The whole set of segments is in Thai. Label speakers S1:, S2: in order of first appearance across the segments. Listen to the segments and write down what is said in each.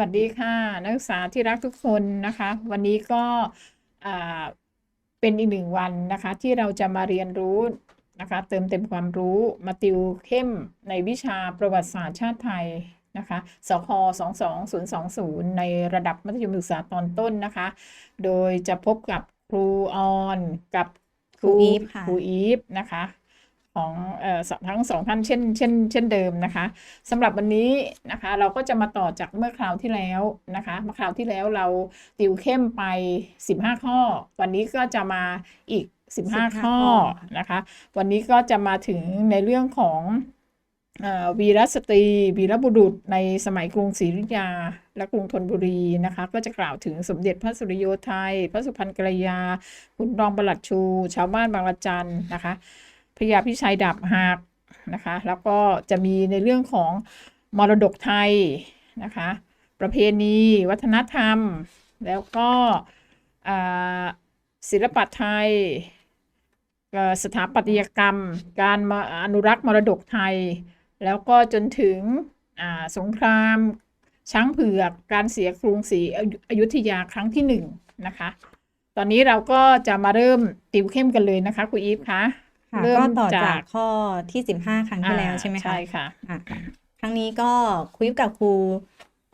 S1: วัสดีค่ะ นักศึกษาที่รักทุกคนนะคะ วันนี้ก็อ่าเป็นอีกหนึ่งวันนะคะ ที่เราจะมาเรียนรู้นะคะ เติมเต็มความรู้มาติวเข้มในวิชาประวัติศาสตร์ชาติไทยนะคะสค22020 ในระดับมัธยมศึกษาตอนต้นนะคะ โดยจะพบกับครูออนกับ
S2: ครูอีฟค่ะ
S1: ครูอีฟนะคะ ของเอ่อสทั้งสองท่านเช่นเช่นเช่นเดิมนะคะสำหรับวันนี้นะคะเราก็จะมาต่อจากเมื่อคราวที่แล้วนะคะเมื่อคราวที่แล้วเราติวเข้มไป 15 ข้อ วันนี้ก็จะมาอีก 15
S2: 15
S1: ข้อ
S2: ข้อ
S1: นะคะ วันนี้ก็จะมาถึงในเรื่องของเอ่อวีรสตรีวีรบุรุษในสมัยกรุงศรีอยุธยา และกรุงธนบุรีนะคะ ก็จะกล่าวถึงสมเด็จพระสุริโยไทย พระสุพรรณกรยาคุณรองประหลัดชู ชาวบ้านบางระจันนะคะ พระยาพิชัยดาบหักนะคะ แล้วก็จะมีในเรื่องของมรดกไทยนะคะ ประเพณี วัฒนธรรม แล้วก็ศิลปะไทยสถาปัตยกรรม การมาอนุรักษ์มรดกไทย แล้วก็จนถึงสงคราม ช้างเผือก การเสียกรุงศรีอยุอยุธยาครั้งที่หนึ่งนะคะ ตอนนี้เราก็จะมาเริ่มติวเข้มกันเลยนะคะครูอีฟคะ
S2: ค่ะ
S1: เริ่ม
S2: ก็ต่อ
S1: จาก
S2: จากข้อที่สิบห้าครั้งที่แล้ว
S1: อ่า
S2: ใช่ไหมคะ
S1: ใช่ค่ะ
S2: อะครั้งนี้ก็คุยกับครู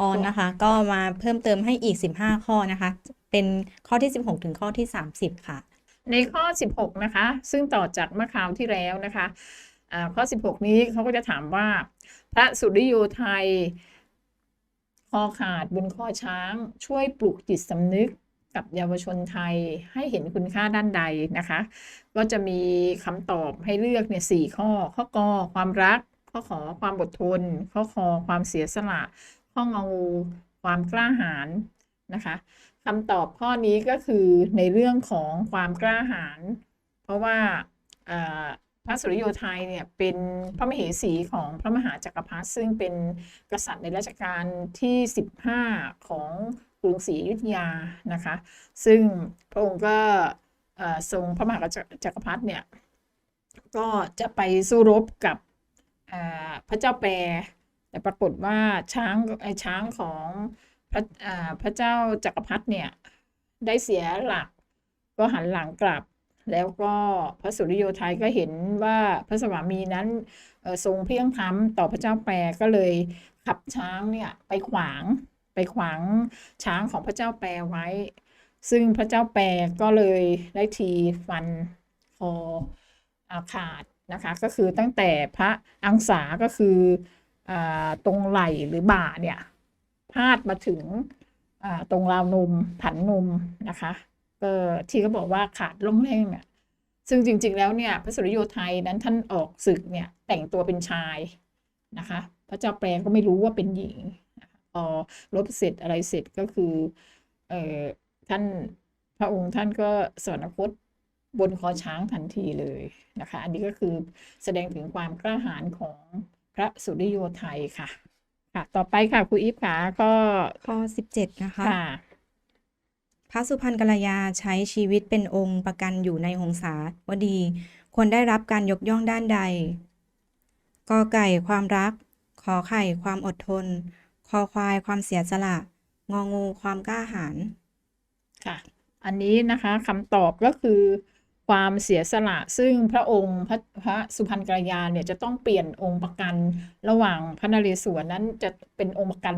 S2: ออนนะคะ ก็มาเพิ่มเติมให้อีกสิบห้าข้อนะคะ เป็นข้อที่สิบหกถึงข้อที่สามสิบค่ะ
S1: ในข้อ 16 นะคะ ซึ่งต่อจากเมื่อคราวที่แล้วนะคะอ่าข้อ 16 นี้เขาก็จะถามว่า พระสุริโยไทยคอขาดบนข้อช้าง ช่วยปลุกจิตสำนึก กับเยาวชนไทยให้เห็นคุณค่าด้านใดนะคะ ก็จะมีคำตอบให้เลือกเนี่ยสี่ข้อ ข้อกอความรัก ข้อขอความอดทน ข้อคอความเสียสละ ข้ององูความกล้าหาญนะคะคำตอบข้อนี้ก็คือในเรื่องของความกล้าหาญเพราะว่าพระสุริโยไทยเนี่ยเป็นพระมเหสีของพระมหาจักรพรรดิซึ่งเป็นกษัตริย์ในรัชกาลที่ 15 ของ รุงศรีอยุธยานะคะ ซึ่งพระองค์ก็เอ่อทรงพระมหาจักรพรรดิเนี่ยก็จะไปสู้รบกับพระเจ้าแปรแต่ปรากฏว่าช้างไอ้ช้างของพระพระเจ้าจักรพรรดิเนี่ยได้เสียหลักก็หันหลังกลับ แล้วก็พระสุริโยไทยก็เห็นว่าพระสวามีนั้นเอ่อทรงเพียงพ้ำต่อพระเจ้าแปรก็เลยขับช้างเนี่ยไปขวาง ไปขวางช้างของพระเจ้าแปรไว้ ซึ่งพระเจ้าแปรก็เลยได้ทีฟันคออาขาดนะคะก็คือตั้งแต่พระอังสาก็คืออตรงไหล่หรือบ่าเนี่ยพาดมาถึงตรงราวนมผันนมนะคะก็ที่เขาบอกว่าขาดล่องแรงอะซึ่งจริง ๆ แล้วเนี่ยพระสุริโยไทยนั้นท่านออกศึกเนี่ยแต่งตัวเป็นชายนะคะ พระเจ้าแปลงก็ไม่รู้ว่าเป็นหญิง อรบเสร็จอะไรเสร็จก็คือเอ่อท่านพระองค์ท่านก็สวรรคตบนคอช้างทันทีเลยนะคะ อันนี้ก็คือแสดงถึงความกล้าหาญของพระสุริโยไทยค่ะ ค่ะ ต่อไปค่ะครูอีฟค่ะก็
S2: ข้อสิบเจ็ดนะคะ
S1: ค่ะ
S2: พระสุพรรณกัลยาใช้ชีวิตเป็นองค์ประกันอยู่ในหงสาวดี ควรได้รับการยกย่องด้านใดกอไก่ความรัก ขอไข่ความอดทน คอควายความเสียสละ งองูความกล้าหาญ
S1: ค่ะ อันนี้นะคะคำตอบก็คือความเสียสละซึ่งพระองค์พระพระสุพรรณกรยาเนี่ยจะต้องเปลี่ยนองค์ประกันระหว่างพระนเรศวรนั้นจะเป็นองค์ประกัน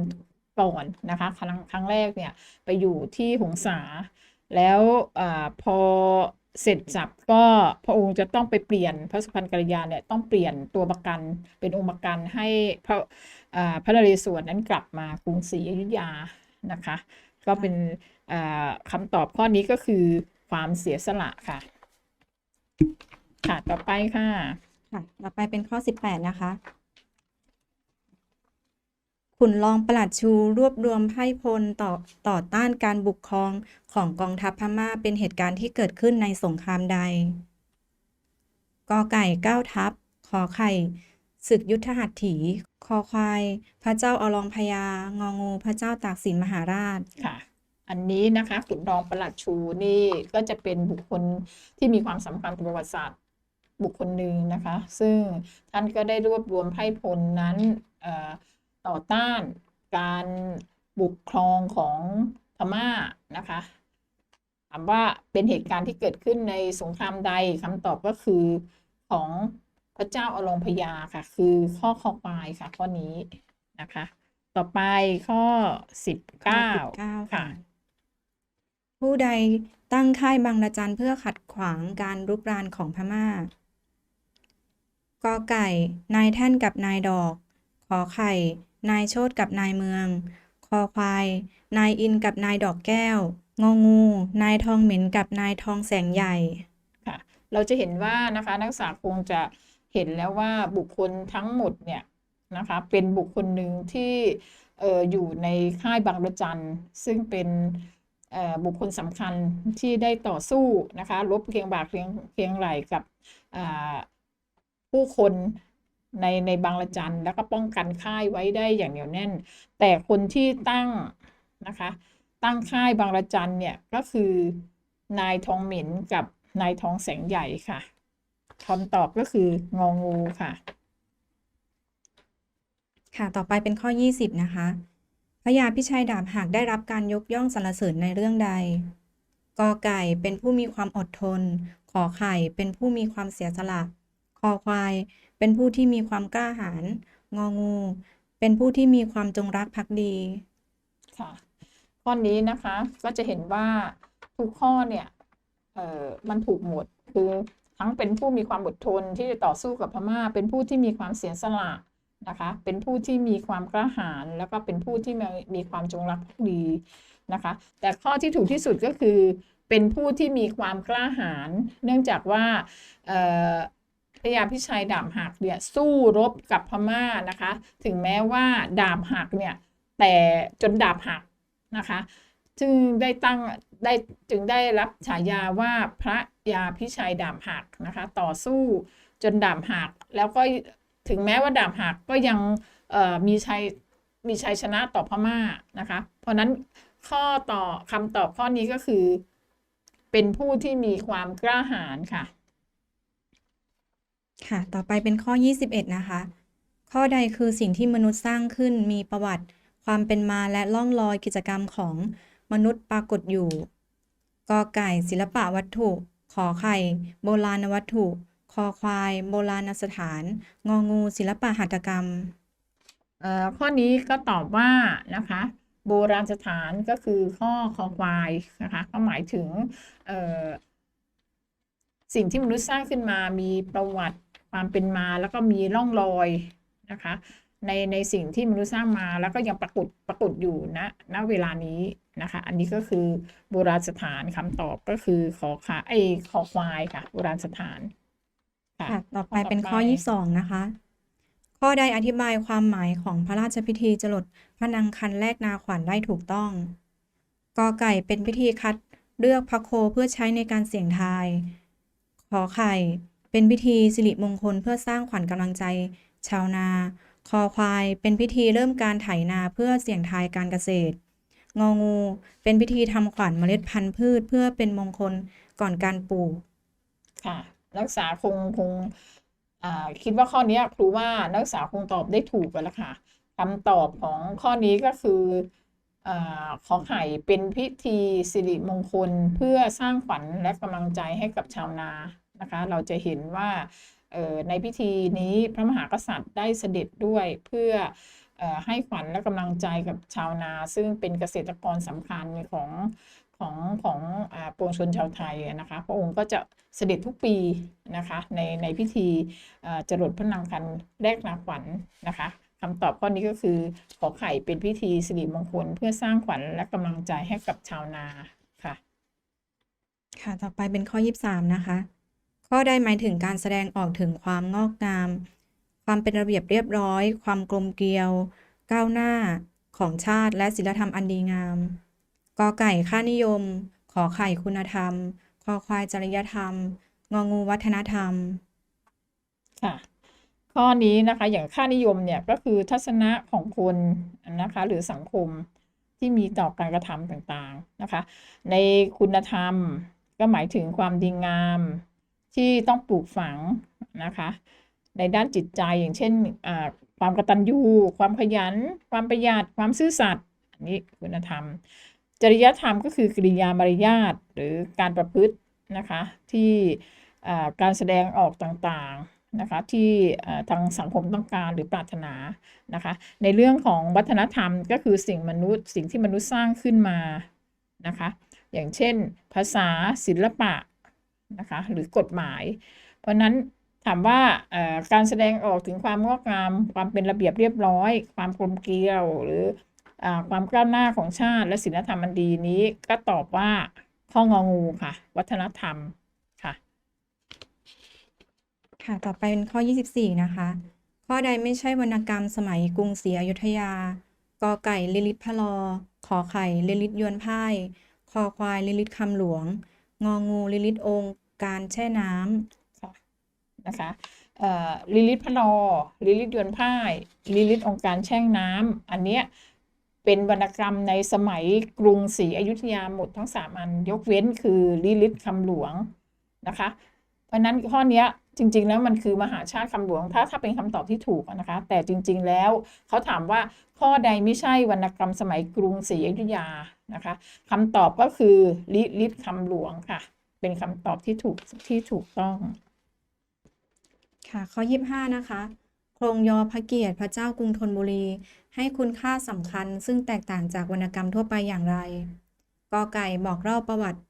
S1: ก่อนนะคะครั้งครั้งแรกเนี่ยไปอยู่ที่หงสาแล้วอพอ เสร็จสับก็พระองค์จะต้องไปเปลี่ยนพระสุพรรณกรยาเนี่ยต้องเปลี่ยนตัวประกันเป็นองค์ประกันให้พระพระนเรศวรนั้นกลับมากรุงศรีอยุธยานะคะ ก็เป็นอ่าคำตอบข้อนี้ก็คือความเสียสละค่ะ ค่ะ ต่อไปค่ะ
S2: ค่ะ ต่อไปเป็นข้อสิบแปดนะคะ ขุนรองประหลัดชูรวบรวมไพร่พลต่อต่อต้านการบุกครองของกองทัพพม่าเป็นเหตุการณ์ที่เกิดขึ้นในสงครามใด กอไก่เก้าทัพ ขอไข่ ศึกยุทธหัตถี คอควาย พระเจ้าอลองพญางองู พระเจ้าตากสินมหาราช
S1: ค่ะ อันนี้นะคะขุนรองประหลัดชูนี่ก็จะเป็นบุคคลที่มีความสำคัญต่อประวัติศาสตร์บุคคลหนึ่งนะคะ ซึ่งท่านก็ได้รวบรวมไพร่พลนั้นเอ่อ ต่อต้านการบุกครองของพม่านะคะถามว่าเป็นเหตุการณ์ที่เกิดขึ้นในสงครามใดคำตอบก็คือของพระเจ้าอลงพยาค่ะ คือข้อคอควายค่ะ ข้อนี้นะคะ ต่อไปข้อสิบ
S2: ข้อ
S1: เก้า
S2: สิบเก้า
S1: ค่ะ
S2: ค่ะ ผู้ใดตั้งค่ายบังระจันเพื่อขัดขวางการรุกรานของพม่ากอไก่ นายแท่นกับนายดอก ขอไข่ นายโชตกับนายเมือง คอควาย นายอินกับนายดอกแก้ว งองู นายทองเหม็นกับนายทองแสงใหญ่
S1: ค่ะเราจะเห็นว่านะคะนักศึกษาคงจะเห็นแล้วว่าบุคคลทั้งหมดเนี่ยนะคะเป็นบุคคลหนึ่งที่เอ่ออยู่ในค่ายบางระจันซึ่งเป็นบุคคลสำคัญที่ได้ต่อสู้นะคะรบเคียงบ่าเคียงเคียงไหลกับผู้คน ในในบางระจันแล้วก็ป้องกันค่ายไว้ได้อย่างเหนียวแน่น แต่คนที่ตั้งนะคะ ตั้งค่ายบางระจันเนี่ยก็คือนายทองเหม็นกับนายทองแสงใหญ่ค่ะคำตอบก็คืององูค่ะ
S2: ค่ะต่อไปเป็นข้อ 20 นะคะพระยาพิชัยดาบหักได้รับการยกย่องสรรเสริญในเรื่องใดกอไก่เป็นผู้มีความอดทน ขอไข่เป็นผู้มีความเสียสละ คอควาย เป็นผู้ที่มีความกล้าหาญงองู เป็นผู้ที่มีความจงรักภักดี
S1: ค่ะข้อนี้นะคะก็จะเห็นว่าทุกข้อเนี่ยเอ่อมันถูกหมดคือทั้งเป็นผู้มีความอดทนที่จะต่อสู้กับพม่า เป็นผู้ที่มีความเสียสละนะคะ เป็นผู้ที่มีความกล้าหาญแล้วก็เป็นผู้ที่มีความจงรักภักดีนะคะ แต่ข้อที่ถูกที่สุดก็คือเป็นผู้ที่มีความกล้าหาญเนื่องจากว่าเออ พระยาพิชัยดาบหักเนี่ยสู้รบกับพม่านะคะ ถึงแม้ว่าดาบหักเนี่ยแต่จนดาบหักนะคะจึงได้ตั้งได้จึงได้รับฉายาว่าพระยาพิชัยดาบหักนะคะ ต่อสู้จนดาบหัก แล้วก็ถึงแม้ว่าดาบหักก็ยังมีชัยมีชัยชนะต่อพม่านะคะ เพราะฉะนั้นข้อต่อคำตอบข้อนี้ก็คือ เป็นผู้ที่มีความกล้าหาญค่ะ
S2: ค่ะ ต่อไปเป็นข้อ 21 นะคะ ข้อใดคือสิ่งที่มนุษย์สร้างขึ้นมีประวัติ ความเป็นมาและล่องรอยกิจกรรมของมนุษย์ปรากฏอยู่กอไก่ ศิลปะวัตถุ ขอไข่ โบราณวัตถุ คอควาย โบราณสถาน งองู ศิลปะหัตถกรรม
S1: เอ่อข้อนี้ก็ตอบว่านะคะ โบราณสถานก็คือข้อคอควายนะคะก็หมายถึงเอ่อสิ่งที่มนุษย์สร้างขึ้นมามีประวัติ ความเป็นมาแล้วก็มีร่องรอยนะคะในในสิ่งที่มนุษย์สร้างมาแล้วก็ยังปรากฏปรากฏอยู่ณณเวลานี้นะคะ อันนี้ก็คือโบราณสถานคำตอบก็คือขอขาไอยคอควายค่ะ โบราณสถานค่ะ
S2: ค่ะต่อไป
S1: ข้อต่อ
S2: เป็นข้อ
S1: ไป
S2: 22 นะคะ ข้อใดอธิบายความหมายของพระราชพิธีจรดพระนางคันแรกนาขวัญได้ถูกต้องกอไก่เป็นพิธีคัดเลือกพระโคเพื่อใช้ในการเสี่ยงทาย ขอไข่ เป็นพิธีสิริมงคลเพื่อสร้างขวัญกำลังใจ ชาวนา คอควาย เป็นพิธีเริ่มการไถนาเพื่อเสี่ยงทายการเกษตร งองู เป็นพิธีทำขวัญเมล็ดพันธุ์พืชเพื่อเป็นมงคลก่อนการปลูก
S1: ค่ะ นักศึกษาคงคงคิดว่าข้อนี้ครูว่านักศึกษาคงตอบได้ถูกกันแล้วค่ะคำตอบของข้อนี้ก็คืออขอไข่เป็นพิธีสิริมงคลเพื่อสร้างขวัญและกำลังใจให้กับชาวนา นะคะ เราจะเห็นว่าในพิธีนี้พระมหากษัตริย์ได้เสด็จด้วยเพื่ออให้ขวัญและกำลังใจกับชาวนา ซึ่งเป็นเกษตรกรสำคัญของของของอปวงชนชาวไทยนะคะพระองค์ก็จะเสด็จทุกปีนะคะในในพิธีจรดพระนางคันแรกนาขวัญนะคะคำตอบข้อนี้ก็คือขอไข่เป็นพิธีสิริมงคล เพื่อสร้างขวัญและกำลังใจให้กับชาวนาค่ะ
S2: ค่ะ ต่อไปเป็นข้อ 23 นะคะ ข้อใดหมายถึงการแสดงออกถึงความงอกงาม ความเป็นระเบียบเรียบร้อย ความกลมเกลียว ก้าวหน้าของชาติและศีลธรรมอันดีงาม กอไก่ค่านิยม ขอไข่คุณธรรม คอควายจริยธรรม งองูวัฒนธรรม
S1: ค่ะ ข้อนี้นะคะ อย่างค่านิยมเนี่ยก็คือทัศนะของคนนะคะ หรือสังคมที่มีต่อการกระทำต่างๆนะคะ ในคุณธรรมก็หมายถึงความดีงาม ที่ต้องปลูกฝังนะคะ ในด้านจิตใจอย่างเช่นความกตัญญูความขยัน ความประหยัดความซื่อสัตย์อันนี้คุณธรรม จริยธรรมก็คือกริยามารยาทหรือการประพฤตินะคะที่การแสดงออกต่างๆนะคะที่ทางสังคมต้องการหรือปรารถนานะคะในเรื่องของวัฒนธรรมก็คือสิ่งมนุษย์ สิ่งที่มนุษย์สร้างขึ้นมานะคะอย่างเช่น ภาษาศิลปะ นะคะหรือกฎหมาย เพราะนั้นถามว่าการแสดงออกถึงความงอกงาม ความเป็นระเบียบเรียบร้อย ความกลมเกลียวหรืออความก้าวหน้าของชาติ และศีลธรรมอันดีนี้ก็ตอบว่าข้ององูค่ะ วัฒนธรรมค่ะ
S2: ค่ะต่อไปเป็นข้อ 24 นะคะ ข้อใดไม่ใช่วรรณกรรมสมัยกรุงศรีอยุธยากอไก่ลิลิตพลอ ขอไข่ลิลิตยวนพ่าย คอควายลิลิตคำหลวง งองูลิลิตองค์การแช่น้ำ
S1: นะคะเออลิลิตพนอลิลิตยวนพ่ายลิลิตองค์การแช่งน้ำอันเนี้ยเป็นวรรณกรรมในสมัยกรุงศรีอยุธยาหมดทั้งสามอันยกเว้นคือลิลิตคำหลวงนะคะ เพราะฉะนั้นข้อเนี้ย จริง ๆ แล้วมันคือมหาชาติคำหลวงถ้าถ้าเป็นคำตอบที่ถูกนะคะ แต่จริง ๆ แล้วเขาถามว่าข้อใดไม่ใช่วรรณกรรมสมัยกรุงศรีอยุธยานะคะคำตอบก็คือลิลิตคำหลวงค่ะ เป็นคำตอบที่ถูกที่ถูกต้อง
S2: ค่ะข้อ 25 นะคะโครงยอพระเกียรติพระเจ้ากรุงธนบุรี ให้คุณค่าสำคัญ ซึ่งแตกต่างจากวรรณกรรมทั่วไปอย่างไรกอไก่บอกเล่าประวัติ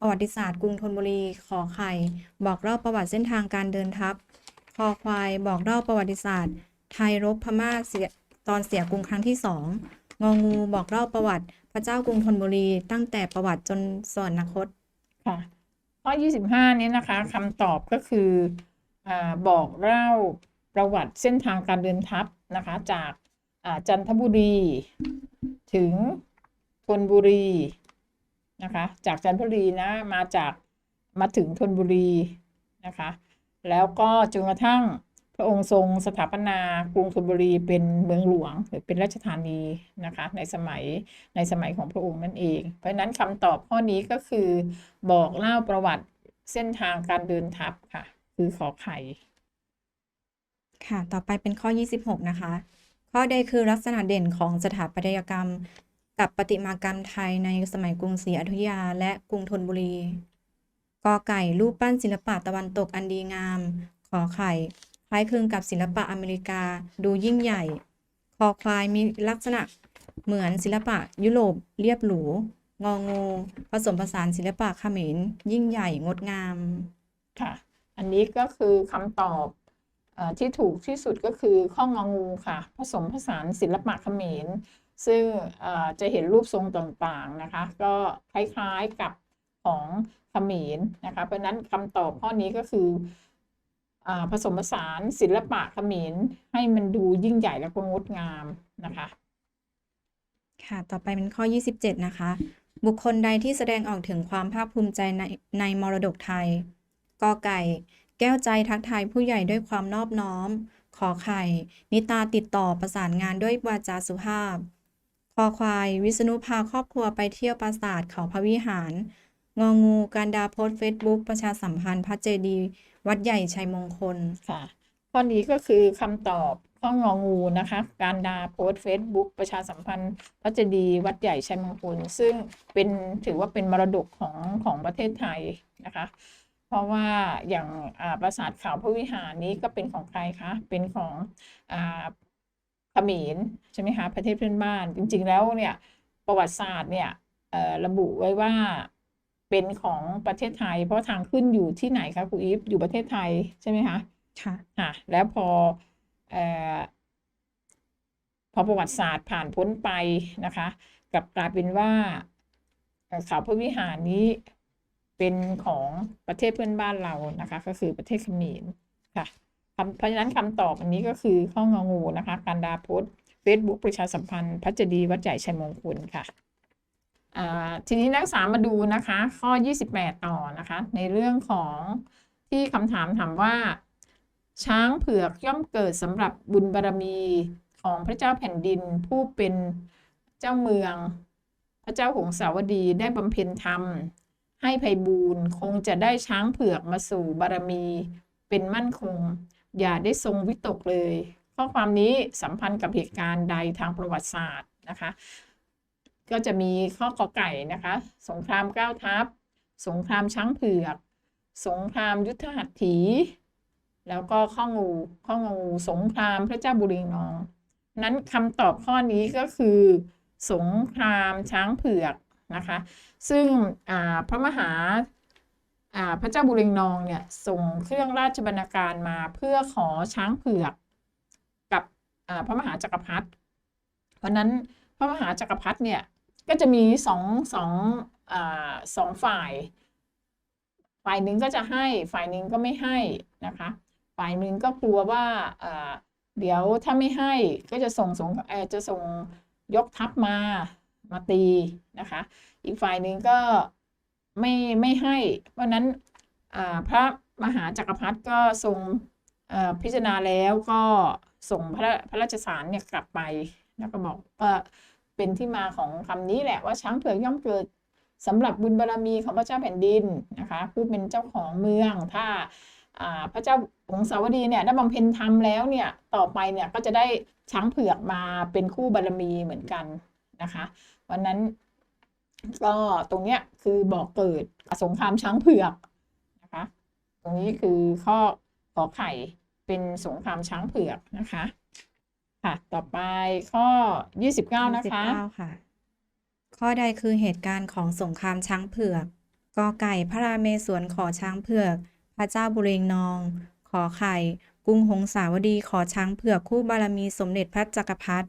S2: ประวัติศาสตร์กรุงธนบุรีขอไข่ บอกเล่าประวัติเส้นทางการเดินทัพคอควายบอกเล่าประวัติศาสตร์ ไทยรบพม่าเสียตอนเสียกรุงครั้งที่สองงองูบอกเล่าประวัติ พระเจ้ากรุงธนบุรีตั้งแต่ประวัติจนสวรรคต
S1: ค่ะข้อ 25 นี้นะคะคำตอบก็คืออบอกเล่าประวัติเส้นทางการเดินทัพนะคะ จากจันทบุรี ถึงธนบุรี นะคะ จากจันทบุรีนะมาจากมาถึงธนบุรีนะคะ แล้วก็จนกระทั่งพระองค์ทรงสถาปนากรุงธนบุรีเป็นเมืองหลวงหรือเป็นราชธานีนะคะ ในสมัยในสมัยของพระองค์นั่นเอง เพราะนั้นคำตอบข้อนี้ก็คือบอกเล่าประวัติเส้นทางการเดินทัพค่ะ คือขอไข่
S2: ค่ะ ต่อไปเป็นข้อ 26 นะคะ ข้อใดคือลักษณะเด่นของสถาปัตยกรรม กับประติมากรรมไทยในสมัยกรุงศรีอยุธยาและกรุงธนบุรี กอไก่รูปปั้นศิลปะตะวันตกอันดีงาม ขอไข่ คล้ายคลึงกับศิลปะอเมริกาดูยิ่งใหญ่ คอควายมีลักษณะเหมือนศิลปะยุโรปเรียบหรู งองู ผสมผสานศิลปะเขมรยิ่งใหญ่งดงาม
S1: ค่ะ อันนี้ก็คือคำตอบออที่ถูกที่สุดก็คือข้ององูค่ะ ผสมผสานศิลปะเขมร ซึ่งจะเห็นรูปทรงต่างๆนะคะ ก็คล้ายๆกับของเขมรนะคะ เพราะนั้นคำตอบข้อนี้ก็คืออผสมผสานศิลปะเขมรให้มันดูยิ่งใหญ่และก็งดงามนะคะ
S2: ค่ะ ต่อไปเป็นข้อ 27 นะคะ บุคคลใดที่แสดงออกถึงความภาคภูมิใจในในมรดกไทยกอไก่ แก้วใจทักทายผู้ใหญ่ด้วยความนอบน้อม ขอไข่ นิตาติดต่อประสานงานด้วยวาจาสุภาพ คอควาย วิษณุพาครอบครัวไปเที่ยวปราสาทเขาพระวิหาร งองู การดาโพสเฟซบุ๊กประชาสัมพันธ์พระเจดีย์วัดใหญ่ชัยมงคล
S1: ค่ะ ข้อนี้ก็คือคำตอบข้ององูนะคะ การดาโพสเฟซบุ๊กประชาสัมพันธ์พระเจดีย์วัดใหญ่ชัยมงคล ซึ่งเป็นถือว่าเป็นมรดกของของประเทศไทยนะคะ เพราะว่าอย่างอาปราสาทเขาพระวิหารนี้ก็เป็นของใครคะ เป็นของอา ขมรใช่ไหมคะประเทศเพื่อนบ้าน จริง ๆ แล้วเนี่ยประวัติศาสตร์เนี่ยเอ่อระบุไว้ว่าเป็นของประเทศไทย เพราะทางขึ้นอยู่ที่ไหนคะครูอีฟอยู่ประเทศไทยใช่ไหมคะ
S2: ค่ะ
S1: ค่ะแล้วพอเอ่อพอประวัติศาสตร์ผ่านพ้นไปนะคะ กลับกลายเป็นว่าเอ่อเขาพระวิหารนี้เป็นของประเทศเพื่อนบ้านเรานะคะ ก็คือประเทศเขมรค่ะ คำเพราะฉะนั้นคำตอบอันนี้ก็คือข้ององูนะคะการดาโพสเฟซบุ๊กประชาสัมพันธ์ พัชดีวัดใหญ่ชัยมงคลค่ะทีนี้นักศึกษามาดูนะคะ ข้อ 28 ต่อนะคะ ในเรื่องของที่คำถามถามว่า ช้างเผือกย่อมเกิดสำหรับบุญบารมีของพระเจ้าแผ่นดิน ผู้เป็นเจ้าเมือง พระเจ้าหงสาวดีได้บำเพ็ญธรรม ให้ไพบูลย์คงจะได้ช้างเผือกมาสู่บารมีเป็นมั่นคง อย่าได้ทรงวิตกเลย ข้อความนี้สัมพันธ์กับเหตุการณ์ใดทางประวัติศาสตร์นะคะ ก็จะมีข้อกอไก่นะคะ สงครามก้าวทัพ สงครามช้างเผือก สงครามยุทธหัตถี แล้วก็ข้องูข้องูสงครามพระเจ้าบุรีนอง นั้นคำตอบข้อนี้ก็คือ สงครามช้างเผือกนะคะ ซึ่งพระมหา พระเจ้าบุรีนองเนี่ยส่งเครื่องราชบรรณาการมาเพื่อขอช้างเผือกกับพระมหาจักรพรรดิเพราะนั้นพระมหาจักรพรรดิเนี่ยก็จะมีสองสองอสองฝ่าย ฝ่ายหนึ่งก็จะให้ฝ่ายหนึ่งก็ไม่ให้นะคะ ฝ่ายหนึ่งก็กลัวว่าเดี๋ยวถ้าไม่ให้ก็จะส่งสงเอ่อจะส่งยกทัพมามาตีนะคะ อีกฝ่ายหนึ่งก็ ไม่ไม่ให้ เพราะนั้นพระมหาจักรพรรดิก็ทรงพิจารณาแล้วก็ส่งพระพระราชสารเนี่ยกลับไป แล้วก็บอกว่าเป็นที่มาของคำนี้แหละว่าช้างเผือกย่อมเกิดสำหรับบุญบารมีของพระเจ้าแผ่นดินนะคะผู้เป็นเจ้าของเมืองถ้าพระเจ้าหงสาวดีเนี่ยได้บำเพ็ญธรรมแล้วเนี่ยต่อไปเนี่ยก็จะได้ช้างเผือกมาเป็นคู่บารมีเหมือนกันนะคะ วันนั้น ก็ตรงเนี้ยคือบอกเกิดสงครามช้างเผือกนะคะ ตรงนี้คือข้อขอไข่เป็นสงครามช้างเผือกนะคะ ค่ะ ต่อไปข้อ 29 นะคะ
S2: 29 ค่ะ ข้อใดคือเหตุการณ์ของสงครามช้างเผือกกอไก่พระราเมศวรขอช้างเผือก พระเจ้าบุเรงนอง ขอไข่ กรุงหงสาวดีขอช้างเผือกคู่บารมีสมเด็จพระจักรพรรดิ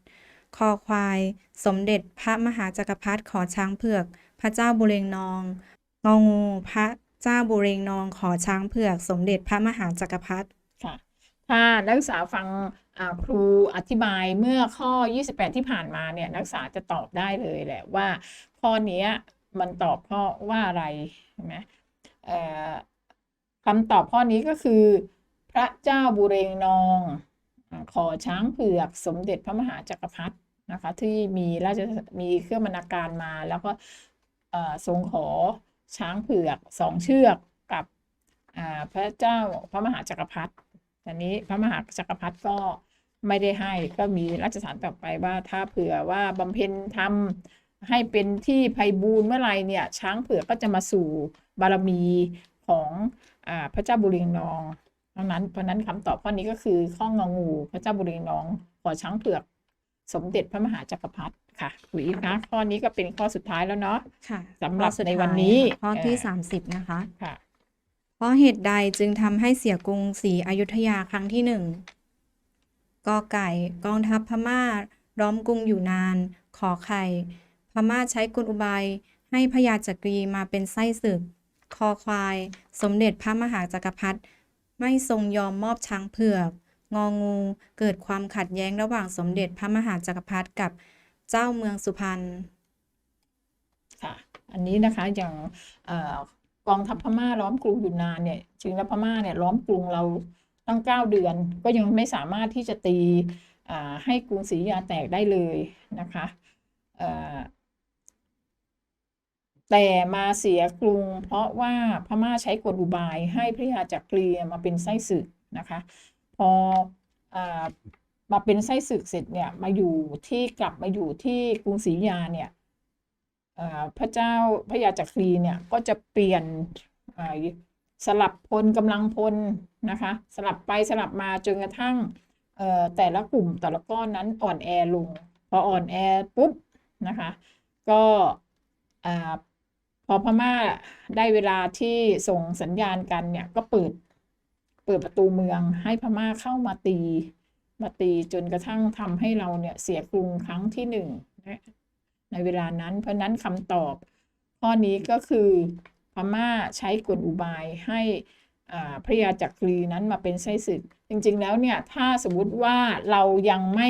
S2: คอควาย สมเด็จพระมหาจักรพรรดิขอช้างเผือก พระเจ้าบุเรงนอง งองูพระเจ้าบุเรงนองขอช้างเผือก สมเด็จพระมหาจักรพรรดิ
S1: ค่ะถ้านักศึกษาฟังครูอธิบายเมื่อข้อ 28 ที่ผ่านมาเนี่ยนักศึกษาจะตอบได้เลยแหละว่า ข้อนี้มันตอบข้อว่าอะไรใช่ไหมคำตอบข้อนี้ก็คือ พระเจ้าบุเรงนอง ขอช้างเผือกสมเด็จพระมหาจักรพรรดินะคะที่มีราชมีเครื่องบรรณาการมา แล้วก็ทรงขอช้างเผือกสองเชือกกับพระเจ้าพระมหาจักรพรรดิทีนี้พระมหาจักรพรรดิก็ไม่ได้ให้ก็มีราชสารต่อไปว่าถ้าเผื่อว่าบำเพ็ญทำให้เป็นที่ไพบูลย์เมื่อไรเนี่ยช้างเผือกก็จะมาสู่บารมีของอพระเจ้าบุเรงนอง เพราะนั้นเพราะนั้นคำตอบข้อนี้ก็คือข้ององูพระเจ้าบุเรงนองขอช้างเผือก สมเด็จพระมหาจักรพรรดิค่ะคุยนะข้อนี้ก็เป็นข้อสุดท้ายแล้วเนาะ
S2: ค่ะ
S1: สำหรับ
S2: ข้อสุด
S1: ในวัน
S2: ท้าย
S1: นี้
S2: ค่ะข้อที่
S1: เอ่อ
S2: สามสิบนะคะ
S1: ค่ะ
S2: เพราะเหตุใดจึงทำให้เสียกรุงศรีอยุธยาครั้งที่หนึ่งกอไก่กองทัพพม่าล้อมกรุงอยู่นาน ขอไข่ พม่าใช้กลอุบายให้พญาจักรีมาเป็นไส้ศึก คอควาย สมเด็จพระมหาจักรพรรดิ ไม่ทรงยอมมอบช้างเผือก งองูเกิดความขัดแย้งระหว่างสมเด็จพระมหาจักรพรรดิกับเจ้าเมืองสุพรรณ
S1: ค่ะ อันนี้นะคะอย่างอกองทัพพม่าล้อมกรุงอยู่นานเนี่ยจริงแล้วพม่าเนี่ยล้อมกรุงเราตั้งเก้าเดือน ก็ยังไม่สามารถที่จะตีให้กรุงศรีอยุธยาแตกได้เลยนะคะ แต่มาเสียกรุง เพราะว่าพม่าใช้กลอุบายให้พระยาจักรีมาเป็นไส้ศึกนะคะ พออมาเป็นไส้ศึกเสร็จเนี่ยมาอยู่ที่กลับมาอยู่ที่กรุงศรีอยาเนี่ยพระเจ้าพระยาจักรีเนี่ยก็จะเปลี่ยนสลับพลกำลังพลนะคะ สลับไปสลับมาจนกระทั่งแต่ละกลุ่มแต่ละก้อนนั้นอ่อนแอลง พออ่อนแอปุ๊บนะคะ ก็ พอพม่าได้เวลาที่ส่งสัญญาณกันเนี่ยก็เปิดเปิดประตูเมืองให้พม่าเข้ามาตี มาตีจนกระทั่งทำให้เราเนี่ยเสียกรุงครั้งที่หนึ่งในเวลานั้น เพราะนั้นคำตอบข้อนี้ก็คือพม่าใช้กลอุบายให้พระยาจักรีนั้นมาเป็นไส้ศึก จริงๆแล้วเนี่ยถ้าสมมติว่าเรายังไม่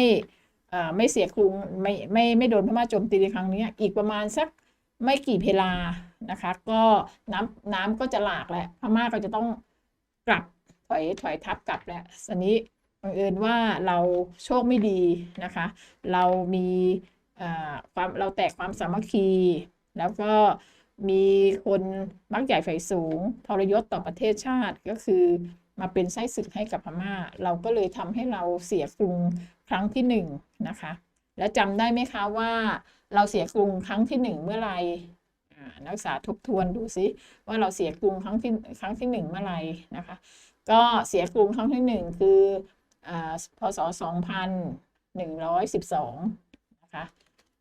S1: ไม่เสียกรุงไม่ไม่ไม่โดนพม่าโจมตีในครั้งนี้อีกประมาณสัก ไม่กี่เพลานะคะ ก็น้ำน้ำก็จะหลากแหละพม่าก็จะต้องกลับถอยถอยทับกลับแล้วสันนี้บังเอิญว่าเราโชคไม่ดีนะคะ เรามีความเราแตกความสามัคคี แล้วก็มีคนมักใหญ่ไฟสูงทรยศต่อประเทศชาติก็คือมาเป็นไส้ศึกให้กับพม่า เราก็เลยทำให้เราเสียกรุงครั้งที่หนึ่งนะคะ และจำได้ไหมคะว่า เราเสียกรุงครั้งที่หนึ่งเมื่อไหร่นักศึกษาทบทวนดูซิว่าเราเสียกรุงครั้งที่ครั้งที่หนึ่งเมื่อไหร่นะคะ ก็เสียกรุงครั้งที่หนึ่งคืออพศสองพันหนึ่งร้อยสิบสองนะคะ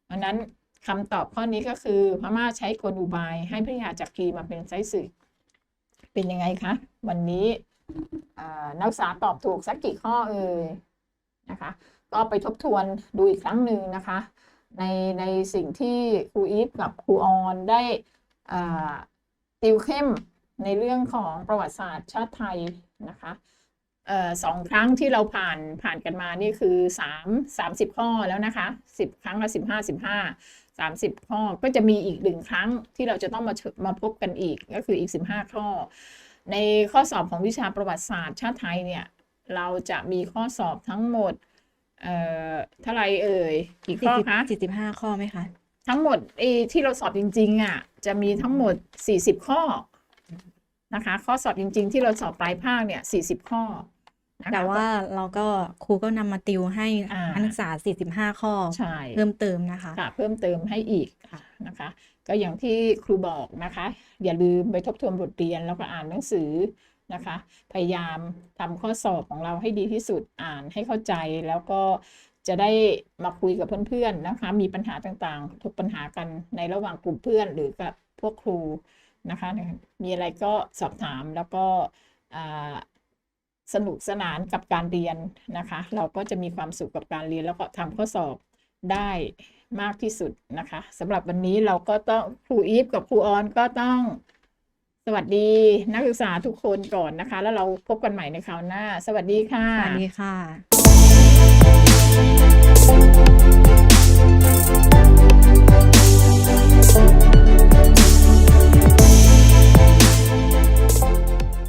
S1: เพราะนั้นคำตอบข้อนี้ก็คือพม่าใช้กลอุบายให้พระยาจักรีมาเป็นไซสึกเป็นยังไงคะ วันนี้นักศึกษาตอบถูกสักกี่ข้อเอ่ยนะคะ ก็ไปทบทวนดูอีกครั้งหนึ่งนะคะ ในในสิ่งที่ครูอีฟกับครูออนได้ติวเข้มในเรื่องของประวัติศาสตร์ชาติไทยนะคะออสองครั้งที่เราผ่านผ่านกันมานี่คือสามสามสิบข้อแล้วนะคะสิบครั้งละสิบห้าสิบห้าสามสิบข้อก็จะมีอีกหนึ่งครั้งที่เราจะต้องมามาพบกันอีกก็คืออีกสิบห้าข้อ ในข้อสอบของวิชาประวัติศาสตร์ชาติไทยเนี่ยเราจะมีข้อสอบทั้งหมด เอ่อเท่าไหรเอ่ยกี่ข้อคะ
S2: สี่สิบห้าข้อไหมคะ
S1: ทั้งหมดเออที่เราสอบจริง ๆอะจะมีทั้งหมด 40 ข้อนะคะ ข้อสอบจริง ๆ ที่เราสอบปลายภาคเนี่ย 40 ข้อนะคะ
S2: แต่ว่าเราก็ครูก็นำมาติวให้
S1: อ่า
S2: นักศึกษาสี่สิบห้าข้อ
S1: ใช่
S2: เพิ่มเติมนะคะ
S1: ค่ะเพิ่มเติมให้อีกค่ะนะคะ ก็อย่างที่ครูบอกนะคะ อย่าลืมไปทบทวนบทเรียนแล้วก็อ่านหนังสือ นะคะ พยายามทำข้อสอบของเราให้ดีที่สุดอ่านให้เข้าใจแล้วก็จะได้มาคุยกับเพื่อนๆนะคะ มีปัญหาต่างๆทุกปัญหากันในระหว่างกลุ่มเพื่อนหรือกับพวกครูนะคะ มีอะไรก็สอบถามแล้วก็สนุกสนานกับการเรียนนะคะ เราก็จะมีความสุขกับการเรียน แล้วก็ทำข้อสอบได้มากที่สุดนะคะสำหรับวันนี้เราก็ต้องครูอีฟกับครูออนก็ต้อง สวัสดีนักศึกษาทุกคนก่อนนะคะ แล้วเราพบกันใหม่ในคราวหน้า สวัสดีค่ะ
S2: สวัสดีค่ะ